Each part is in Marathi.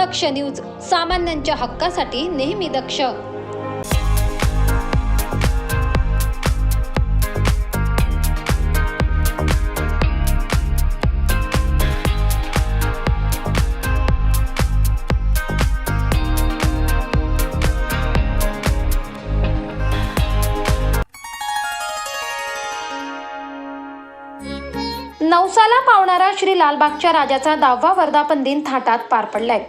दक्ष न्यूज सामान्यांच्या हक्कासाठी नेहमी दक्ष. नवसाला पावणारा श्री लालबागच्या राजाचा दहावा वर्धापन दिन थाटात पार पडलाय.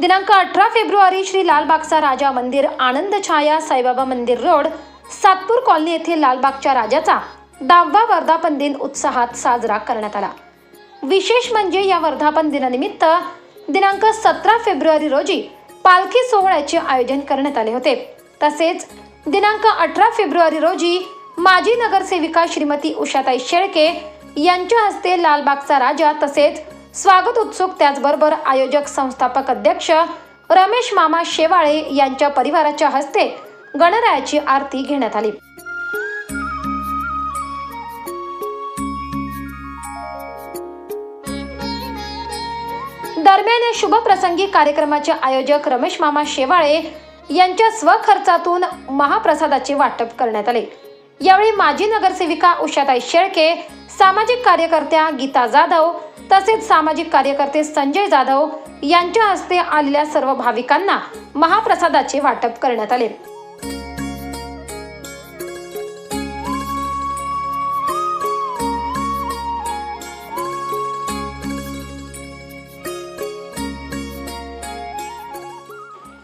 दिनांक अठरा फेब्रुवारी श्री लालबागचा राजा मंदिर आनंद छाया साईबाबा मंदिर रोड सातपूर कॉलनी येथे लालबागच्या राजाचा दहावा वर्धापन दिन उत्साहात साजरा करण्यात आला. विशेष म्हणजे या वर्धापन दिनानिमित्त दिनांक सतरा फेब्रुवारी रोजी पालखी सोहळ्याचे आयोजन करण्यात आले होते. तसेच दिनांक अठरा फेब्रुवारी रोजी माजी नगरसेविका श्रीमती उषाताई शेळके यांच्या हस्ते लालबागचा राजा तसेच स्वागत उत्सुक त्याचबरोबर आयोजक संस्थापक अध्यक्ष रमेश मामा शेवाळे यांच्या परिवाराच्या हस्ते गणरायाची आरती घेण्यात आली. दरम्यान या शुभप्रसंगी कार्यक्रमाचे आयोजक रमेश मामा शेवाळे यांच्या स्वखर्चातून महाप्रसादाचे वाटप करण्यात आले. यावेळी माजी नगरसेविका उषाताई शेळके सामाजिक कार्यकर्त्या गीता जाधव तसेच सामाजिक कार्यकर्ते संजय जाधव यांच्या हस्ते आलेल्या सर्व भाविकांना महाप्रसादाचे वाटप करण्यात आले.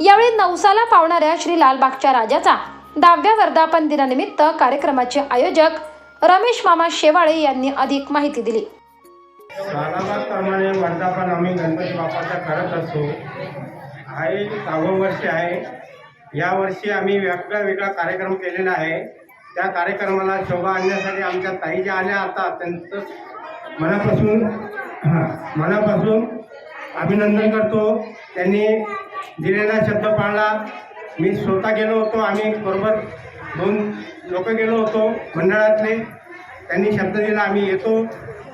यावेळी नवसाला पावणाऱ्या श्री लालबागच्या राजाचा दहाव्या वर्धापन दिनानिमित्त कार्यक्रमाचे आयोजक रमेश मामा शेवाळे यांनी अधिक माहिती दिली. प्रमाणे वर्धापन आम्ही गणपती बाप्पाचा करत असतो आहे सहावं वर्ष आहे. या वर्षी आम्ही वेगळा वेगळा कार्यक्रम केलेला आहे. त्या कार्यक्रमाला शोभा आणण्यासाठी आमच्या ताई ज्या आल्या आता त्यांचं मनापासून मनापासून अभिनंदन करतो. त्यांनी दिलेला शब्द पाळला. मी स्वतः गेलो होतो आम्ही बरोबर दोन लोक गेलो होतो मंडळातले. त्यांनी शब्द दिला आम्ही येतो.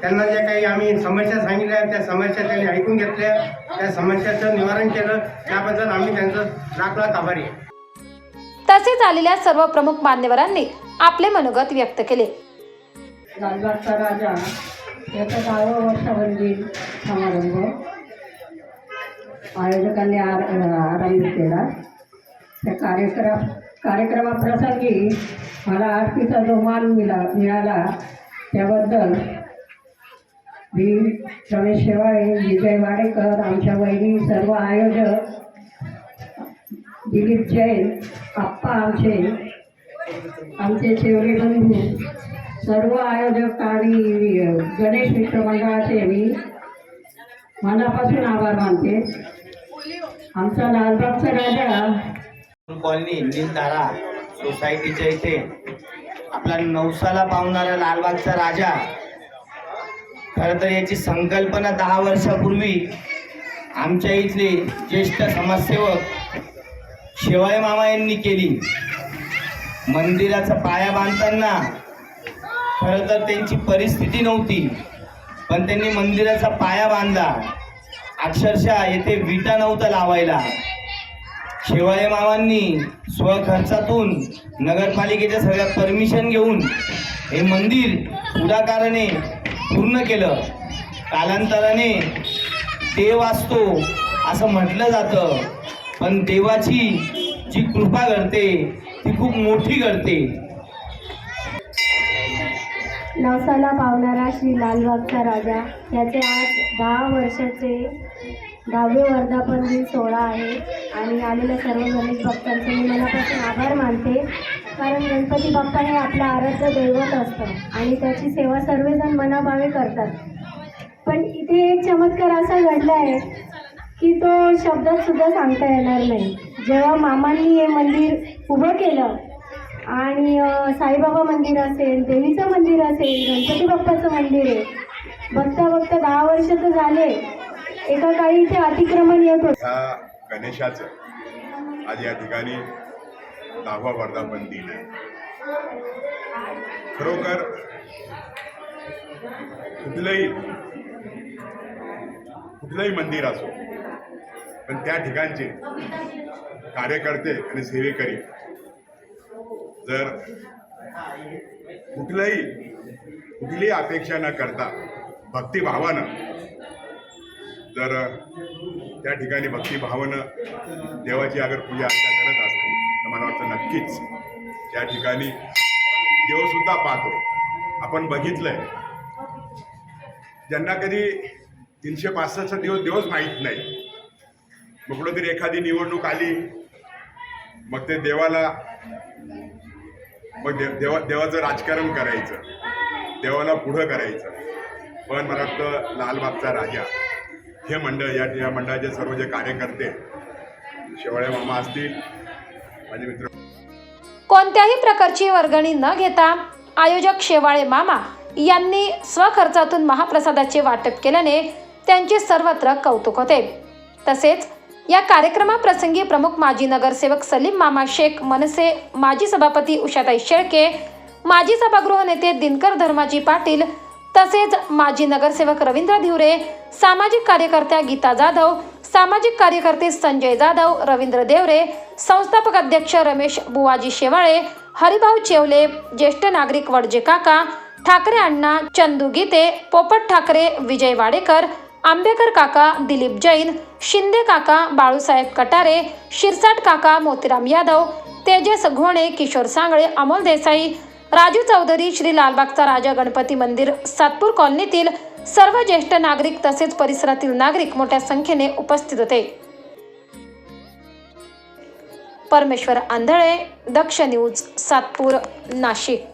त्यांना जे काही आम्ही समस्या सांगितल्या त्या समस्या त्यांनी ऐकून घेतल्या. त्या समस्याचं निवारण केलं. त्याबद्दल आम्ही त्यांचं लाख लाख आभारी आहे. तसेच आलेल्या सर्व प्रमुख मान्यवरांनी आपले मनोगत व्यक्त केले. लालबागचा राजा याचा दहावा वर्षाबंदी समारंभ. आयोजकांनी आर आरंभ केला. त्या कार्यक्रम कार्यक्रमाप्रसंगी मला आरतीचा जो मान मिळा मिळाला त्याबद्दल मी रमेश शेवाळे विजय वाडेकर आमच्या वहिनी सर्व आयोजक दिलीप जैन आप्पा आमचे आमचे शेवले बंधू सर्व आयोजक आणि गणेश मित्र मंडळाचे मी मनापासून आभार मानते. आमचा लालबागचा राजा कॉलनी नीलधारा सोसायटीच्या इथे आपला नवसाला पावणारा लालबागचा राजा. खर तर याची संकल्पना दहा वर्षापूर्वी आमच्या इथले ज्येष्ठ समाजसेवक शिवाय मामा यांनी केली. मंदिराचा पाया बांधताना खरं तर त्यांची परिस्थिती नव्हती पण त्यांनी मंदिराचा पाया बांधला. अक्षरशः येथे विटा नव्हता लावायला. शिवाय मामांनी स्वखर्चातून नगरपालिकेच्या सगळ्या परमिशन घेऊन हे मंदिर पुढाकाराने पूर्ण केलं. कालांतराने देव असतो असं म्हटलं जातं. पण देवाची जी कृपा घडते ती खूप मोठी घडते. नवसाला पावणारा श्री लालबागचा राजा याचे आज दहा वर्षाचे दहावे वर्धापन दिन सोहळा आहे. आणि आलेल्या सर्व गणेश भक्तांचे मी मनापासून आभार मानते. कारण गणपती बाप्पा हे आपलं आराध्य दैवत असतं आणि त्याची सेवा सर्वजण मनाभावे करतात. पण इथे एक चमत्कार असा घडला आहे की तो शब्दात सुद्धा सांगता येणार नाही. जेव्हा मामांनी हे मंदिर उभं केलं आणि साईबाबा मंदिर असेल देवीचं मंदिर असेल गणपती बाप्पाचं मंदिर आहे बघता बघता दहा वर्ष तर झाले. एका काळी ते अतिक्रमण येत ह्या गणेशाचं आज या ठिकाणी दहावा वर्धापन दिन आहे. खरोखर कुठलंही कुठलंही मंदिर असो पण त्या ठिकाणचे कार्यकर्ते आणि सेवेकरी जर कुठलंही कुठलीही अपेक्षा न करता भक्तिभावानं जर त्या ठिकाणी भक्तिभावानं देवाची अगर पूजा अर्चा करत असते. तर मला वाटतं नक्कीच त्या ठिकाणी देवसुद्धा पाहतो. आपण बघितलंय. ज्यांना कधी तीनशे पासष्टचा दिवस दिवस माहीत नाही. मग कुठं तरी एखादी निवडणूक आली मग ते देवाला मग देव देवा देवाचं राजकारण करायचं. देवाला पुढं करायचं. पण मला वाटतं लालबागचा राजा हे मंडळ या या मंडळाचे सर्व जे कार्यकर्ते शेवाळे मामा असतील माझे मित्र कोणत्याही प्रकारची वर्गणी न घेता आयोजक शेवाळे मामा यांनी स्वखर्चातून महाप्रसादाचे वाटप केल्याने त्यांचे सर्वत्र कौतुक होते. तसेच या कार्यक्रमाप्रसंगी प्रमुख माजी नगरसेवक सलीम मामा शेख मनसे माजी सभापती उषाताई शेळके माजी सभागृह नेते दिनकर धर्माजी पाटील तसेच माजी नगरसेवक रवींद्र धिवरे सामाजिक कार्यकर्त्या गीता जाधव सामाजिक कार्यकर्ते संजय जाधव रवींद्र देवरे संस्थापक अध्यक्ष रमेश बुवाजी शेवाळे हरिभाऊ चेवले ज्येष्ठ नागरिक वडजे काका ठाकरे अण्णा चंदू गीते पोपट ठाकरे विजय वाडेकर आंबेकर काका दिलीप जैन शिंदे काका बाळूसाहेब कटारे शिरसाट काका मोतीराम यादव तेजस घोणे किशोर सांगळे अमोल देसाई राजू चौधरी श्री लालबागचा राजा गणपती मंदिर सातपूर कॉलनीतील सर्व ज्येष्ठ नागरिक तसेच परिसरातील नागरिक मोठ्या संख्येने उपस्थित होते. परमेश्वर आंधळे दक्ष न्यूज सातपूर नाशिक.